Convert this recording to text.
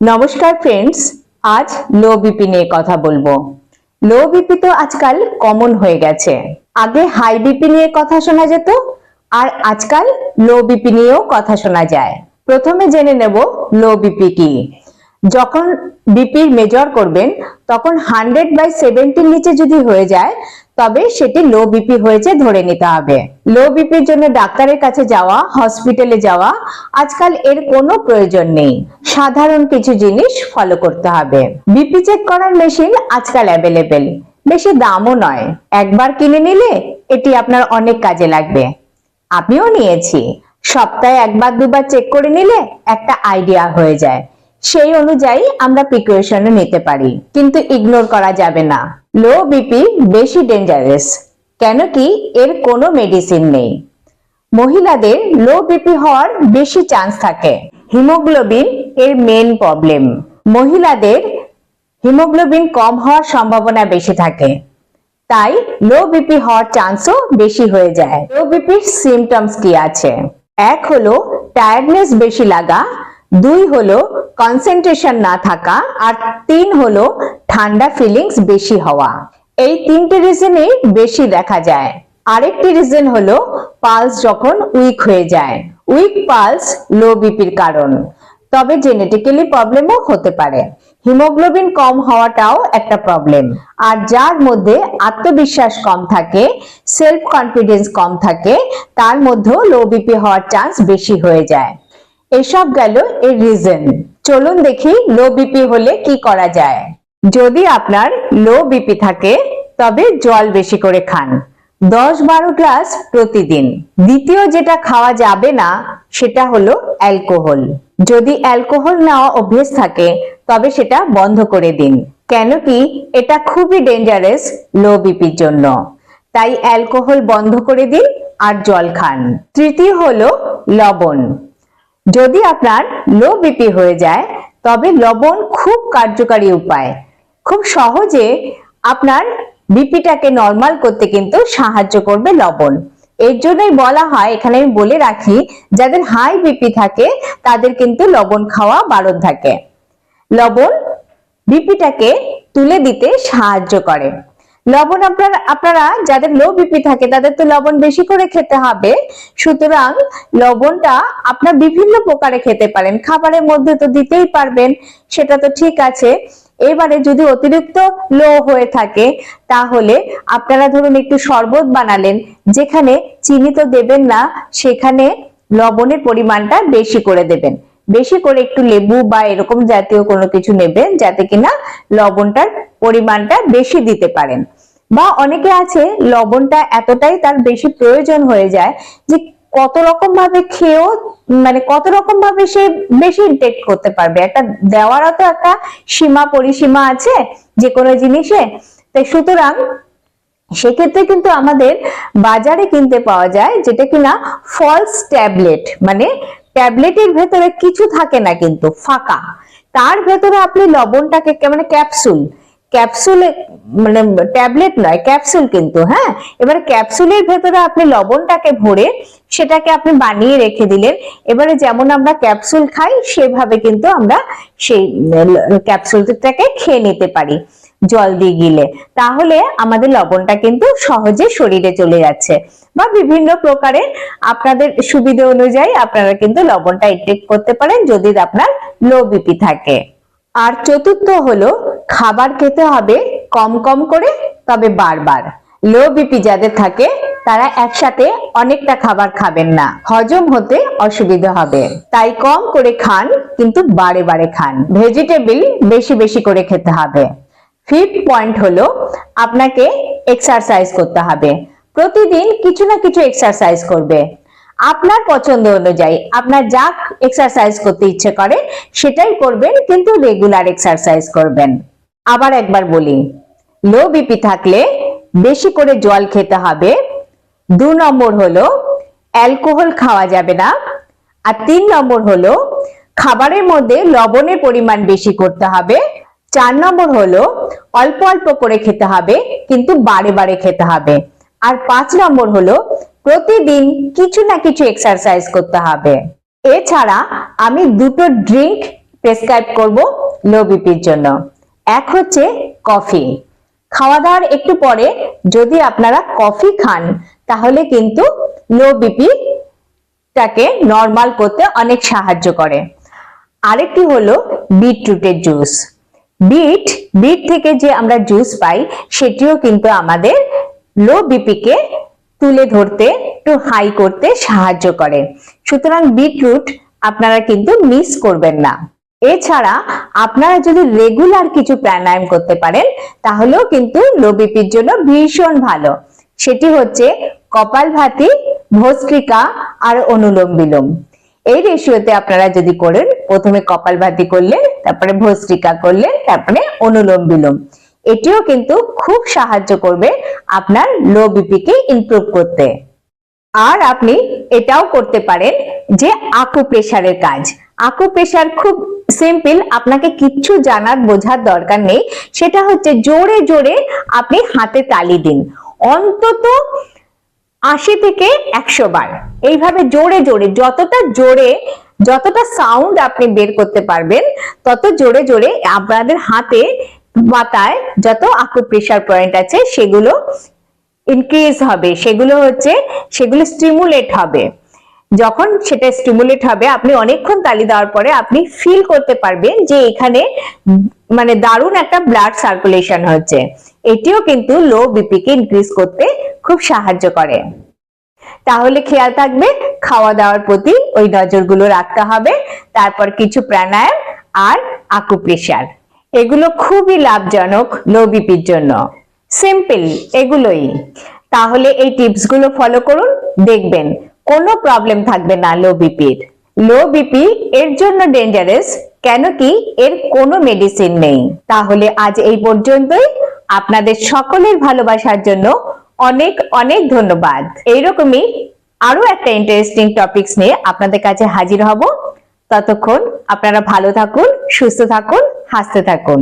নমস্কার ফ্রেন্ডস আজ লো বিপি নিয়ে কথা বলব। লো বিপি তো আজকাল কমন হয়ে গেছে। আগে হাই বিপি নিয়ে কথা শোনা যেত, আর আজকাল লো বিপি নিয়েও কথা শোনা যায়। প্রথমে জেনে নেব লো বিপি কি। যখন বিপির মেজর করবেন, তখন হান্ড্রেড বাই সেভেন্টির নিচে যদি হয়ে যায়, তবে সেটি লো বিপি হয়েছে ধরে নিতে হবে। লো বিপির জন্য ডাক্তারের কাছে যাওয়া হসপিটালে যাওয়া, আজকাল এর কোনো প্রয়োজন নেই। সাধারণ কিছু জিনিস ফলো করতে হবে। বিপি চেক করার মেশিন আজকাল অ্যাভেলেবেল বেশি দামও নয়। একবার কিনে নিলে এটি আপনার অনেক কাজে লাগবে। আমিও নিয়েছি। সপ্তাহে একবার দুবার চেক করে নিলে একটা আইডিয়া হয়ে যায়। সেই অনুযায়ী আমরা প্রিপারেশনও নিতে পারি। কিন্তু ইগনোর করা যাবে না। লো বিপি বেশি ডেঞ্জারাস কেন কি এর কোনো মেডিসিন নেই। মহিলাদের লো বিপি হওয়ার বেশি চান্স থাকে। হিমোগ্লোবিন এর মেন প্রবলেম মহিলাদের হিমোগ্লোবিন কম হওয়ার সম্ভাবনা বেশি থাকে। তাই লো বিপি হওয়ার চান্সও বেশি হয়ে যায়। লো বিপির সিমটমস কি আছে? এক হলো টায়ার্ডনেস বেশি লাগা। দুই হলো কনসেন্ট্রেশন না থাকা আর তিন হলো ঠান্ডা ফিলিংস বেশি হওয়া। এই তিনটে রিজনই বেশি দেখা যায়। আরেকটি রিজন হলো পালস যখন উইক হয়ে যায়। উইক পালস লো বিপির কারণ। তবে জেনেটিক্যালি প্রবলেমও হতে পারে। হিমোগ্লোবিন কম হওয়াটাও একটা প্রবলেম আর যার মধ্যে আত্মবিশ্বাস কম থাকে সেলফ কনফিডেন্স কম থাকে, তার মধ্যেও লো বিপি হওয়ার চান্স বেশি হয়ে যায়। এসব গেল এর রিজন চলুন দেখি লো বিপি হলে কি করা যায়। যদি আপনার লো বিপি থাকে, তবে জল বেশি করে খান। দশ বারো গ্লাস প্রতিদিন। দ্বিতীয় যেটা খাওয়া যাবে না, সেটা হলো অ্যালকোহল যদি অ্যালকোহল নেওয়া অভ্যেস থাকে, তবে সেটা বন্ধ করে দিন। কেন কি, এটা খুবই ডেঞ্জারাস লো বিপির জন্য। তাই অ্যালকোহল বন্ধ করে দিন আর জল খান। তৃতীয় হলো লবণ। যদি আপনার লো বিপি হয়ে যায়, তবে লবণ খুব কার্যকারী উপায়। খুব সহজে আপনার বিপিটাকে নর্মাল করতে কিন্তু সাহায্য করবে লবণ। এর জন্যই বলা হয়, এখানে আমি বলে রাখি, যাদের হাই বিপি থাকে, তাদের কিন্তু লবণ খাওয়া বারণ থাকে। লবণ বিপিটাকে তুলে দিতে সাহায্য করে। লবণ আপনার, আপনারা যাদের লো বিপি থাকে তাদের তো লবণ বেশি করে খেতে হবে। সুতরাং লবণটা আপনার বিভিন্ন প্রকারে খেতে পারেন। খাবারের মধ্যে তো দিতেই পারবেন, সেটা তো ঠিক আছে। এবারে যদি অতিরিক্ত লো হয়ে থাকে, তাহলে আপনারা ধরুন একটু শরবত বানালেন, যেখানে চিনি তো দেবেন না, সেখানে লবণের পরিমাণটা বেশি করে দেবেন। বেশি করে একটু লেবু বা এরকম জাতীয় কোনো কিছু নেবেন, যাতে কিনা লবণটার পরিমাণটা বেশি দিতে পারেন। বা অনেকে আছে, লবণটা এতটাই তার বেশি প্রয়োজন হয়ে যায় যে কত রকম ভাবে খেয়েও মানে কত রকম ভাবে সে বেশি ইনটেক করতে পারবে। একটা দেওয়ারও তো একটা সীমা, পরিসীমা আছে যে কোনো জিনিসে। তাই সুতরাং সেক্ষেত্রে কিন্তু আমাদের বাজারে কিনতে পাওয়া যায় যেটা কিনা ফলস ট্যাবলেট মানে ট্যাবলেটের ভেতরে কিছু থাকে না কিন্তু, ফাঁকা। তার ভেতরে আপনি লবণটাকে মানে ক্যাপসুল ক্যাপসুলে মানে ট্যাবলেট নয়, ক্যাপসুল কিন্তু হ্যাঁ? এবারে ক্যাপসুলের ভেতরে আপনি লবণটাকে ভরে সেটাকে আপনি বানিয়ে রেখে দিলেন। এবারে যেমন আমরা ক্যাপসুল খাই, সেভাবে কিন্তু আমরা সেই ক্যাপসুলটাকে খেয়ে নিতে পারি, জল দিয়ে গিলে। তাহলে আমাদের লবণটা কিন্তু সহজে শরীরে চলে যাচ্ছে। বা বিভিন্ন প্রকারে আপনাদের সুবিধা অনুযায়ী আপনারা কিন্তু লবণটা ইনটেক করতে পারেন যদি আপনার লো বিপি থাকে। আর চতুর্থ হলো, খাবার খেতে হবে কম কম করে, তবে বারবার। লো বিপি যাদের থাকে, তারা একসাথে অনেকটা খাবার খাবেন না। হজম হতে অসুবিধা হবে। তাই কম করে খান, কিন্তু বারে বারে খান। ভেজিটেবল বেশি বেশি করে খেতে হবে। ফিফথ পয়েন্ট হলো, আপনাকে এক্সারসাইজ করতে হবে। প্রতিদিন কিছু না কিছু এক্সারসাইজ করবে। আপনার পছন্দ অনুযায়ী, আপনার যা এক্সারসাইজ করতে ইচ্ছে করে, সেটাই করবেন কিন্তু রেগুলার এক্সারসাইজ করবেন। আবার একবার বলি লো বিপি থাকলে বেশি করে জল খেতে হবে। দু নম্বর হলো অ্যালকোহল খাওয়া যাবে না। আর তিন নম্বর হলো, খাবারের মধ্যে লবণের পরিমাণ বেশি করতে হবে। চার নম্বর হলো, অল্প অল্প করে খেতে হবে, কিন্তু বারে বারে খেতে হবে। আর পাঁচ নম্বর হলো, প্রতিদিন কিছু না কিছু এক্সারসাইজ করতে হবে। এছাড়া আমি দুটো ড্রিঙ্ক প্রেসক্রাইব করব লো বিপির জন্য। এক হচ্ছে কফি খাওয়া দাওয়ার একটু পরে যদি আপনারা কফি খান, তাহলে কিন্তু লো বিপি টাকে নর্মাল করতে অনেক সাহায্য করে। আরেকটি হলো বিটরুটের জুস বিট বিট থেকে যে আমরা জুস পাই, সেটিও কিন্তু আমাদের লো বিপিকে তুলে ধরতে একটু হাই করতে সাহায্য করে। সুতরাং বিটরুট আপনারা কিন্তু মিস করবেন না। এছাড়া আপনারা যদি রেগুলার কিছু প্রাণায়াম করতে পারেন, তাহলেও কিন্তু লো বিপির জন্য ভীষণ ভালো। সেটি হচ্ছে কপাল ভাতি, ভস্ত্রিকা আর অনুলোম বিলোম। এই রেশিওতে আপনারা যদি করেন, প্রথমে কপাল ভাতি করলেন, তারপরে ভস্ত্রিকা করলেন, তারপরে অনুলোম বিলোম। এটিও কিন্তু খুব সাহায্য করবে আপনার লো বিপিকে ইমপ্রুভ করতে। আর আপনি এটাও করতে পারেন যে আকু প্রেশারের কাজ। আকু প্রেশার খুব সিম্পল আপনাকে কিচ্ছু জানার, বোঝার দরকার নেই। সেটা হচ্ছে জোরে জোরে আপনি হাতে তালি দিন। অন্তত আশি থেকে একশো বার। এইভাবে জোরে জোরে, যতটা জোরে, যতটা সাউন্ড আপনি বের করতে পারবেন, তত জোরে জোরে আপনাদের হাতে মাথায় যত আকু প্রেশার পয়েন্ট আছে, সেগুলো ইনক্রিজ হবে, সেগুলো হচ্ছে, সেগুলো স্টিমুলেট হবে। যখন সেটা স্টিমুলেট হবে, আপনি অনেকক্ষণ তালি দেওয়ার পরে আপনি ফিল করতে পারবেন যে এখানে মানে দারুণ একটা ব্লাড সার্কুলেশন হচ্ছে। এটিও কিন্তু লো বিপি কে ইনক্রিজ করতে খুব সাহায্য করে। তাহলে খেয়াল থাকবে, খাওয়া দাওয়ার প্রতি ওই নজরগুলো রাখতে হবে, তারপর কিছু প্রাণায়াম আর আকুপ্রেশার এগুলো খুবই লাভজনক লো বিপির জন্য। সিম্পল এগুলোই। তাহলে এই টিপসগুলো ফলো করুন, দেখবেন কোনো প্রবলেম থাকবে না লো বিপির লো বিপি এর জন্য ডেঞ্জারাস কেন কি এর কোনো মেডিসিন নেই। তাহলে আজ এই পর্যন্তই। আপনাদের সকলের ভালোবাসার জন্য অনেক অনেক ধন্যবাদ। এইরকমই আরও একটা ইন্টারেস্টিং টপিকস নিয়ে আপনাদের কাছে হাজির হব। ততক্ষণ আপনারা ভালো থাকুন, সুস্থ থাকুন, হাসতে থাকুন।